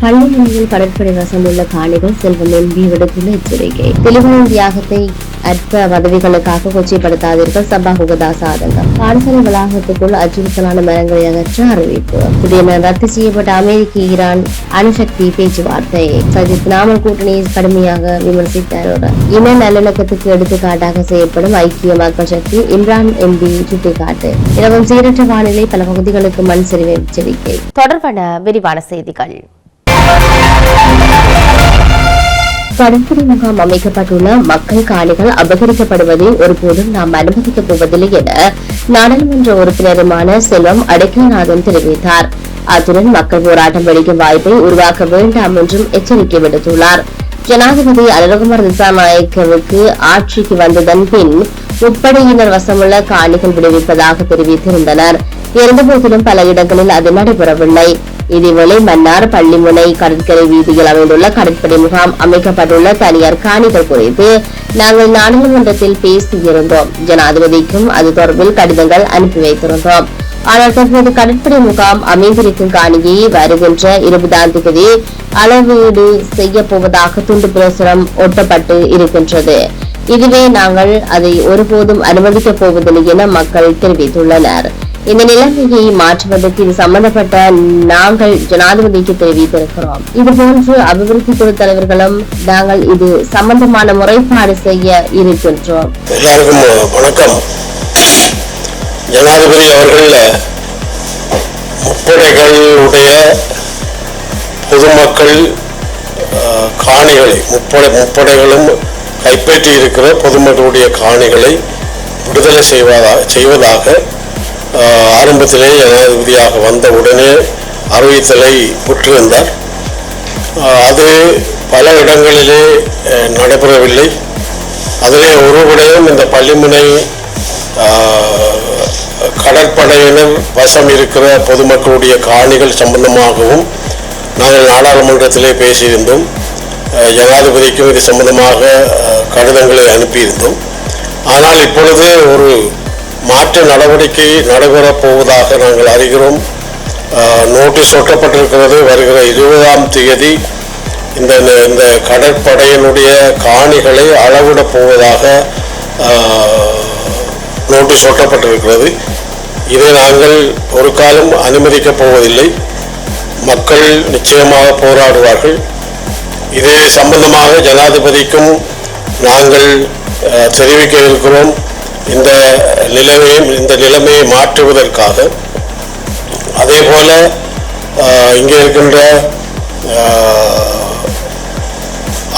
பள்ளிமொழியில் கடற்படை வசமுள்ள காணிகள் செல்வம் எம்பி விடுத்துள்ள எச்சரிக்கை. தெளிவான தியாகத்தை அற்ப பதவிகளுக்காக கொச்சைப்படுத்தாதீர்கள் சபா குகதாச ஆதங்கம் பாடசாலை வளாகத்துக்குள் அச்சுறுத்தலான மரங்களை அகற்ற அறிவிப்பு. புதிய ரத்து செய்யப்பட்ட அமெரிக்க ஈரான் அணுசக்தி பேச்சுவார்த்தை. சஜித் நாமல் கூட்டணியை கடுமையாக விமர்சித்தார் இன நல்லிணக்கத்துக்கு எடுத்துக்காட்டாக செய்யப்படும் ஐக்கிய மக்கள் சக்தி இம்ரான் எம்பி சுட்டிக்காட்டு. இரவும் சீரற்ற வானிலை பல பகுதிகளுக்கு மண் சரிவு எச்சரிக்கை. தொடர்பான விரிவான செய்திகள். கடற்படை முகாம் அமைக்கப்பட்டுள்ள மக்கள் காணிகள் அபகரிக்கப்படுவதை ஒருபோதும் நாம் அனுமதிக்கப் போவதில்லை என நாடாளுமன்ற உறுப்பினருமான செல்வம் அடக்கியநாதன் தெரிவித்தார் அத்துடன் மக்கள் போராட்டம் வெடிக்கும் வாய்ப்பை உருவாக்க வேண்டாம் என்றும் எச்சரிக்கை விடுத்துள்ளார் ஜனாதிபதி அனுரகுமார் திசாநாயக்கவுக்கு ஆட்சிக்கு வந்ததன் பின் முப்படையினர் வசமுள்ள காணிகள் விடுவிப்பதாக தெரிவித்திருந்தனர் இருந்தபோதிலும் பல இடங்களில் அது நடைபெறவில்லை இதேவேளை மன்னார் பள்ளிமுனை கடற்கரை வீதியில் அமைந்துள்ள கடற்படை முகாம் அமைக்கப்பட்டுள்ள தனியார் காணிகள் குறித்து நாங்கள் நாடாளுமன்றத்தில் பேசியிருந்தோம். ஜனாதிபதிக்கும் அது தொடர்பில் கடிதங்கள் அனுப்பி வைத்திருந்தோம். ஆனால் தற்போது கடற்படை முகாம் அமைந்திருக்கும் காணியை வருகின்ற இருபதாம் தேதி அளவீடு செய்ய போவதாக துண்டு பிரசுரம் ஒட்டப்பட்டு இருக்கின்றது. இதுவே நாங்கள் அதை ஒருபோதும் அனுமதிக்கப் போவதில்லை என மக்கள் தெரிவித்துள்ளனர். இந்த நிலைமையை மாற்றுவதற்கு இது சம்பந்தப்பட்ட நாங்கள் ஜனாதிபதிக்கு தெரிவித்திருக்கிறோம். இதுபோன்று அபிவிருத்தி குழு தலைவர்களும் நாங்கள் இது சம்பந்தமான முறைப்பாடு செய்ய இருக்கின்றோம். எல்லாருக்கும் வணக்கம். ஜனாதிபதி அவர்கள் முப்படைகளுடைய பொதுமக்கள் காணிகளை முப்படை முப்படைகளும் கைப்பற்றி இருக்கிற பொதுமக்களுடைய காணிகளை விடுதலை செய்வதாக செய்வதாக ஆரம்பத்திலே ஜனாதிபதியாக வந்த உடனே அறிவித்தலை விட்டிருந்தார் அது பல இடங்களிலே நடைபெறவில்லை. அதிலே ஒரு விடயம் இந்த பள்ளிமுனை கடற்படையினர் வசம் இருக்கிற பொதுமக்களுடைய காணிகள் சம்பந்தமாகவும் நாங்கள் நாடாளுமன்றத்திலே பேசியிருந்தோம். ஜனாதிபதிக்கும் இது சம்பந்தமாக கடிதங்களை அனுப்பியிருந்தோம். ஆனால் இப்பொழுது ஒரு மாற்று நடவடிக்கை நடைபெறப் போவதாக நாங்கள் அறிகிறோம். நோட்டீஸ் ஒட்டப்பட்டிருக்கிறது. வருகிற இருபதாம் தேதி இந்த இந்த கடற்படையினுடைய காணிகளை அளவிடப் போவதாக நோட்டீஸ் ஒட்டப்பட்டிருக்கிறது. இதை நாங்கள் ஒரு காலம் அனுமதிக்கப் போவதில்லை. மக்கள் நிச்சயமாக போராடுவார்கள். இது சம்பந்தமாக ஜனாதிபதிக்கும் நாங்கள் தெரிவிக்க இருக்கிறோம். இந்த நிலைமையை இந்த நிலைமையை மாற்றுவதற்காக அதே போல் இங்கே இருக்கின்ற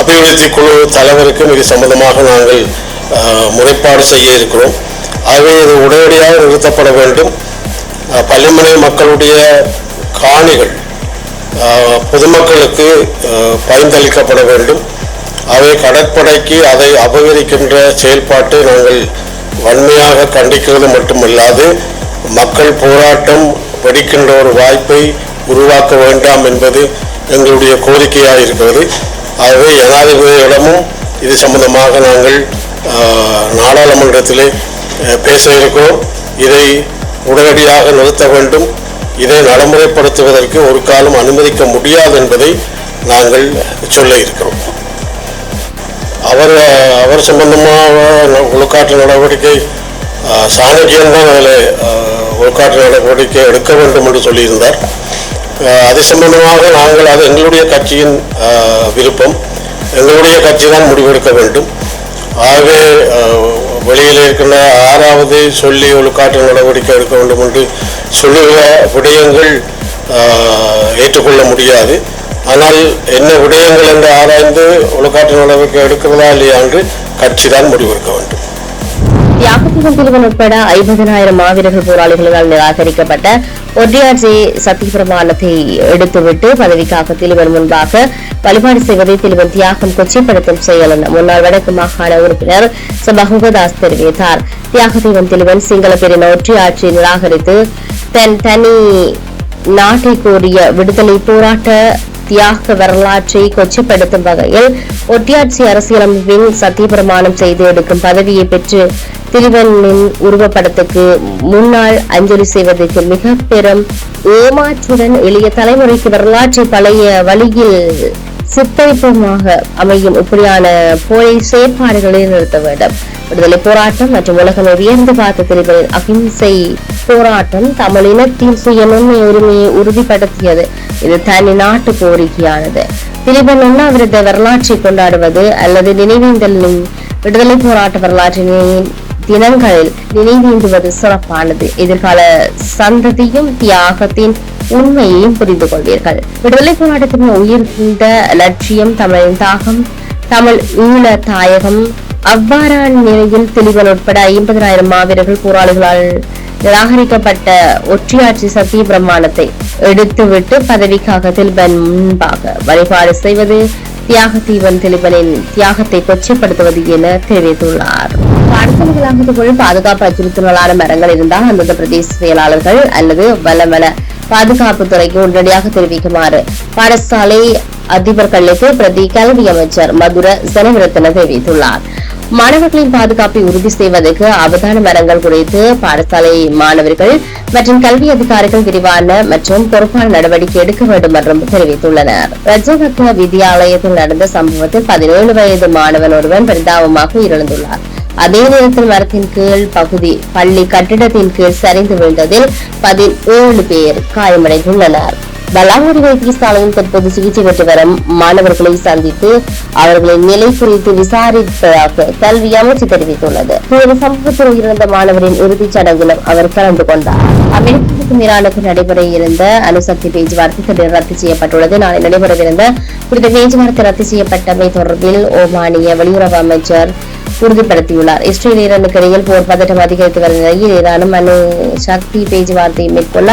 அபிவிருத்தி குழு தலைவருக்கும் இது சம்பந்தமாக நாங்கள் முறைப்பாடு செய்ய இருக்கிறோம். ஆகவே இது உடனடியாக நிறுத்தப்பட வேண்டும். பள்ளிமனை மக்களுடைய காணிகள் பொதுமக்களுக்கு பயந்தளிக்கப்பட வேண்டும். அவை கடற்படைக்கு அதை அபகரிக்கின்ற செயல்பாட்டை நாங்கள் வன்மையாக கண்டிக்கிறது மட்டுமல்லாது மக்கள் போராட்டம் வெடிக்கின்ற ஒரு வாய்ப்பை உருவாக்க வேண்டாம் என்பது எங்களுடைய கோரிக்கையாக இருக்கிறது. ஆகவே ஜனாதிபதியிடமும் இது சம்பந்தமாக நாங்கள் நாடாளுமன்றத்திலே பேச இருக்கிறோம். இதை உடனடியாக நிறுத்த வேண்டும். இதை நடைமுறைப்படுத்துவதற்கு ஒரு காலம் அனுமதிக்க முடியாது என்பதை நாங்கள் சொல்ல இருக்கிறோம். அவர் அவர் சம்பந்தமாக உள்காட்டு நடவடிக்கை ஆஹ், சாணக்கியன் தான் அதில் உள்காட்டு நடவடிக்கை எடுக்க வேண்டும் என்று சொல்லியிருந்தார். அது சம்பந்தமாக நாங்கள் அது எங்களுடைய கட்சியின் விருப்பம். எங்களுடைய கட்சி தான் முடிவெடுக்க வேண்டும். ஆகவே வெளியில் இருக்கின்ற ஆறாவது சொல்லி ஒழுக்காற்று நடவடிக்கை எடுக்க வேண்டும் என்று சொல்லுகிற விடயங்கள் ஏற்றுக்கொள்ள முடியாது. ஆனால் என்ன விடயங்கள் என்று ஆராய்ந்து ஒழுக்காற்று நடவடிக்கை எடுக்கிறதா இல்லையா என்று கட்சி தான் முடிவெடுக்க வேண்டும். தியாகத்தீபம் குழுவன் உட்பட ஐம்பதனாயிரம் மாவீரர்கள் போராளிகளால் நிராகரிக்கப்பட்ட ஒற்றையாட்சி சத்தியபிரமாணத்தை எடுத்துவிட்டு பதவிக்காக திலுவன் முன்பாக வழிபாடு செய்வதை திலுவன் தியாகம் கொச்சைப்படுத்தும் செயல் என முன்னாள் வடக்கு மாகாண உறுப்பினர் சபகுகதாஸ் தெரிவித்தார். தியாகதீபம் திலுவன் சிங்கள பெரின ஒற்றையாட்சியை நிராகரித்து தன் தனி நாட்டை கோரிய விடுதலை போராட்ட தியாக வரலாற்றை கொச்சப்படுத்தும் வகையில் ஒட்டியாட்சி அரசியலமைப்பின் சத்தியப்பிரமாணம் செய்து எடுக்கும் பதவியை பெற்று திரிவனின் உருவப்படத்துக்கு முன்னாள் அஞ்சலி செய்வதற்கு மிக பெரும் ஏமாற்றுடன் எளிய தலைமுறைக்கு வரலாற்று பழைய வழியில் சித்தரிப்பமாக அமையும் இப்படியான போரை செயற்பாடுகளை நிறுத்த வேண்டும். விடுதலை போராட்டம் மற்றும் உலகம் உயர்ந்து பார்த்த திரிவனின் அகிம்சை போராட்டம் தமிழ் இனத்தின் சுயநன்மை உரிமையை உறுதிப்படுத்தியது. இது தனி நாட்டு கோரிக்கையானது. திரிபன் அவரது வரலாற்றை கொண்டாடுவது அல்லது நினைவேந்தலின் விடுதலை போராட்ட வரலாற்றினை தினங்களில் நினைவேந்துவது சிறப்பானது. எதிர்கால சந்ததியும் தியாகத்தின் உண்மையையும் புரிந்து கொள்வீர்கள். விடுதலை போராட்டத்தின் உயிர்ந்த லட்சியம் தமிழின் தாகம் தமிழ் ஈழ தாயகம் அவ்வாறான நிலையில் தெளிவன் உட்பட ஐம்பதாயிரம் மாவீரர்கள் போராளிகளால் நிராகரிக்கப்பட்ட ஒற்றையாட்சி சத்திய பிரமாணத்தை எடுத்துவிட்டு பதவிக்காக தில்பன் முன்பாக வழிபாடு செய்வது தியாக தீவன் திலிபனின் தியாகத்தை கொச்சப்படுத்துவது என தெரிவித்துள்ளார். பாடசாலைகளாக பாதுகாப்பு அச்சுறுத்தலான மரங்கள் இருந்தால் அந்தந்த பிரதேச செயலாளர்கள் அல்லது வலவன பாதுகாப்பு துறைக்கு உடனடியாக தெரிவிக்குமாறு பாடசாலை அதிபர்களுக்கு பிரதி கல்வி அமைச்சர் மதுர செனவிரத்தன தெரிவித்துள்ளார். மாணவர்களின் பாதுகாப்பை உறுதி செய்வதற்கு அவதான மரங்கள் குறித்து பாடசாலை மாணவர்கள் மற்றும் கல்வி அதிகாரிகள் விரிவான மற்றும் பொறுப்பான நடவடிக்கை எடுக்க வேண்டும் என்றும் தெரிவித்துள்ளனர். ரஜகத்த வித்யாலயத்தில் நடந்த சம்பவத்தில் பதினேழு வயது மாணவன் ஒருவன் பரிதாபமாக உயிரிழந்துள்ளார். அதே நேரத்தில் மரத்தின் கீழ் பகுதி பள்ளி கட்டிடத்தின் கீழ் சரிந்து விழுந்ததில் பதினேழு பேர் காயமடைந்துள்ளனர். பலாங்குடி வைத்தியசாலையில் தற்போது சிகிச்சை பெற்று வரும் மாணவர்களை சந்தித்து அவர்களின் நிலை குறித்து விசாரிப்பதாக கல்வி அமைச்சு தெரிவித்துள்ளது. இந்த சம்பவத்தில் இருந்த மாணவரின் இறுதிச் சடங்கிலும் அவர் கலந்து கொண்டார். அமெரிக்காவுக்கும் ஈரானுக்கும் நடைபெற இருந்த அணுசக்தி பேச்சுவார்த்தை ரத்து செய்யப்பட்டுள்ளது. நாளை நடைபெறவிருந்த குறித்த பேச்சுவார்த்தை ரத்து செய்யப்பட்டமை தொடர்பில் ஓமானிய வெளியுறவு அமைச்சர் உறுதிப்படுத்தியுள்ளார். இஸ்ரேல் ஈரானுக்கு இடையில் போர் பதட்டம் அதிகரித்து வரும் நிலையில் ஈரானும் அணு சக்தி பேச்சுவார்த்தையை மேற்கொள்ள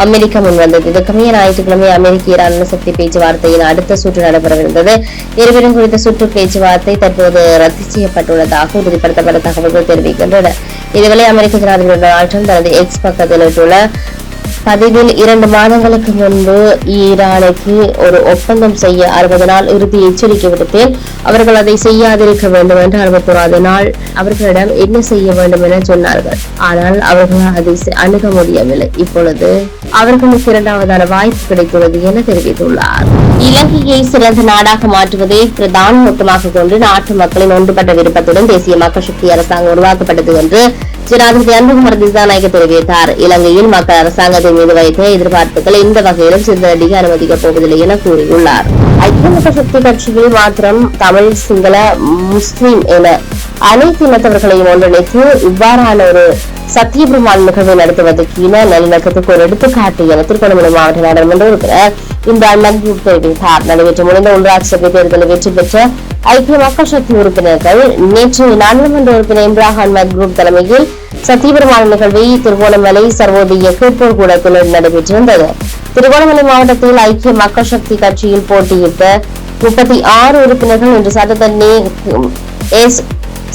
அமெரிக்கா முன்வந்தது இதற்கமைய ஞாயிற்றுக்கிழமை அமெரிக்க ஈரான் அணுசக்தி பேச்சுவார்த்தையின் அடுத்த சுற்று நடைபெறவிருந்தது. இருவரும் குறித்த சுற்று பேச்சுவார்த்தை தற்போது ரத்து செய்யப்பட்டுள்ளதாக உறுதிப்படுத்தப்பட்ட தகவல்கள் தெரிவிக்கின்றன. இதுவரை அமெரிக்க ஜனாதிபதி டொனால்ட் ட்ரம்ப் தனது எக்ஸ் பக்கத்தில் இட்டுள்ள பதிவில் இரண்டு மாதங்களுக்கு முன்பு ஈரானுக்கு ஒரு ஒப்பந்தம் செய்ய அறுபது நாள் இறுதி எச்சரிக்கை விடுத்தேன். அவர்கள் அதை செய்யாதிருக்க வேண்டும் என்று அறுபத்தோராது நாள் அவர்களிடம் என்ன செய்ய வேண்டும் என சொன்னார்கள். ஆனால் அவர்கள் அதை அணுக முடியவில்லை. இப்பொழுது அவர்களுக்கு இரண்டாவதான வாய்ப்பு கிடைத்துள்ளது என தெரிவித்துள்ளார். இலங்கையை சிறந்த நாடாக மாற்றுவதை பிரதான நோக்கமாக கொண்டு நாட்டு மக்களின் ஒன்றுபட்ட விருப்பத்துடன் தேசிய மக்கள் சக்தி அரசாங்கம் உருவாக்கப்பட்டது என்று ஜனாதிபதி அன்புகுமார் திசாநாயக்க தெரிவித்தார். இலங்கையில் மக்கள் அரசாங்கத்தை அரசாங்கத்தின் மீது வைத்த எதிர்பார்ப்புகள் இந்த வகையிலும் சிந்தனடிக்க அனுமதிக்கப் போவதில்லை என கூறியுள்ளார். ஐக்கிய மக்கள் சக்தி கட்சியில் மாத்திரம் தமிழ் சிங்கள முஸ்லிம் என அனைத்து இனத்தவர்களையும் ஒன்றிணைத்து இவ்வாறான ஒரு சத்தியபிரமான் நிகழ்வை நடத்துவதற்கு இன நல்லிணக்கத்துக்கு ஒரு எடுத்துக்காட்டு என திருக்கோணமலை மாவட்ட நாடாளுமன்ற உறுப்பினர் இம்ரான் மக்ரூப் தெரிவித்தார் நடைபெற்று முடிந்த உள்ளாட்சி சபை தேர்தலில் வெற்றி பெற்ற ஐக்கிய மக்கள் சக்தி உறுப்பினர்கள் நேற்று நாடாளுமன்ற உறுப்பினர் இம்ரான் மக்ரூப் தலைமையில் சத்தியபிரமான் நிகழ்வை திருகோணமலை சர்வோதய கேட்போர் கூடத்தில் நடைபெற்றிருந்தது. திருகோணமலை மாவட்டத்தில் ஐக்கிய மக்கள் சக்தி கட்சியில் போட்டியிட்ட முப்பத்தி ஆறு உறுப்பினர்கள் இன்று சட்டத்தண்ணி எஸ்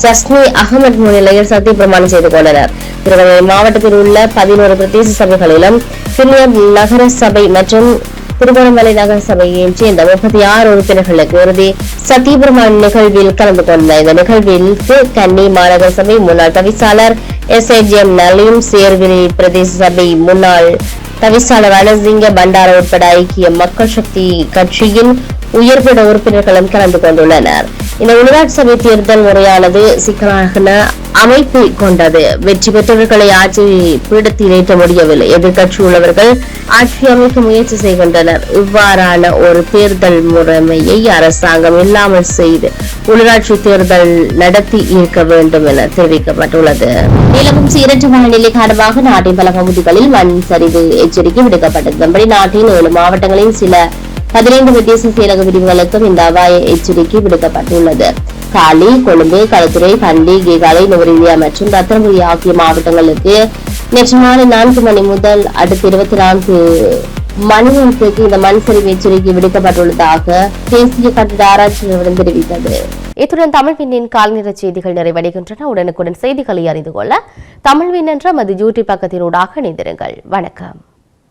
சஸ்மி அகமது முன்னிலையில் சத்தியப்பிரமாணம் செய்து கொண்டனர். திருவண்ணாமலை மாவட்டத்தில் உள்ள பதினோரு பிரதேச சபைகளிலும் பின்னர் நகர சபை மற்றும் திருவண்ணாமலை நகர சபையைச் சேர்ந்த முப்பத்தி ஆறு உறுப்பினர்களுக்கு இறுதி சத்தியபிரமான் நிகழ்வில் கலந்து கொண்ட இந்த நிகழ்வில் கன்னி மாநகர சபை முன்னாள் தவிசாளர் S A G M Naleem சேர்விரி பிரதேச சபை முன்னாள் தவிசாளர் ரணசிங்க பண்டார உட்பட ஐக்கிய மக்கள் சக்தி கட்சியின் உயர்பட உறுப்பினர்களும் கலந்து கொண்டுள்ளனர். இந்த உள்ளாட்சி சபை தேர்தல் முறையானது சிக்கலான அமைப்பை கொண்டது. வெற்றி பெற்றவர்களை ஆட்சி பீடத்தில் ஏற்ற முடியவில்லை. எதிர்கட்சி உள்ளவர்கள் ஆட்சி அமைக்க முயற்சி செய்கின்றனர். இவ்வாறான ஒரு தேர்தல் முறைமையை அரசாங்கம் இல்லாமல் செய்து உள்ளாட்சி தேர்தல் நடத்தி இருக்க வேண்டும் என தெரிவிக்கப்பட்டுள்ளது. நிலவும் சீரற்ற வானிலை காரணமாக நாட்டின் பல பகுதிகளில் மண் சரிவு எச்சரிக்கை விடுக்கப்பட்டது. நாட்டின் ஏழு மாவட்டங்களின் சில பதினைந்து பிரதேச செயலக பிரிவுகளுக்கும் இந்த அபாய எச்சரிக்கை விடுக்கப்பட்டுள்ளது காலி கொழும்பு களத்துறை கண்டி கேகாலை நுவரெலியா மற்றும் ரத்தனபுரி ஆகிய மாவட்டங்களுக்கு நேற்று மாலை நான்கு மணி முதல் அடுத்த இருபத்தி நான்கு மணி இந்த மண் சரிவு எச்சரிக்கை விடுக்கப்பட்டுள்ளதாக தேசிய கட்டிட ஆராய்ச்சி நிறுவனம் தெரிவித்தது. இத்துடன் தமிழ் விண்ணின் கால்நிற செய்திகள் நிறைவடைகின்றன. உடனுக்குடன் செய்திகளை அறிந்து கொள்ள தமிழ்வின் என்ற மது யூடியூப் பக்கத்தினூடாக இணைந்திருங்கள். வணக்கம்.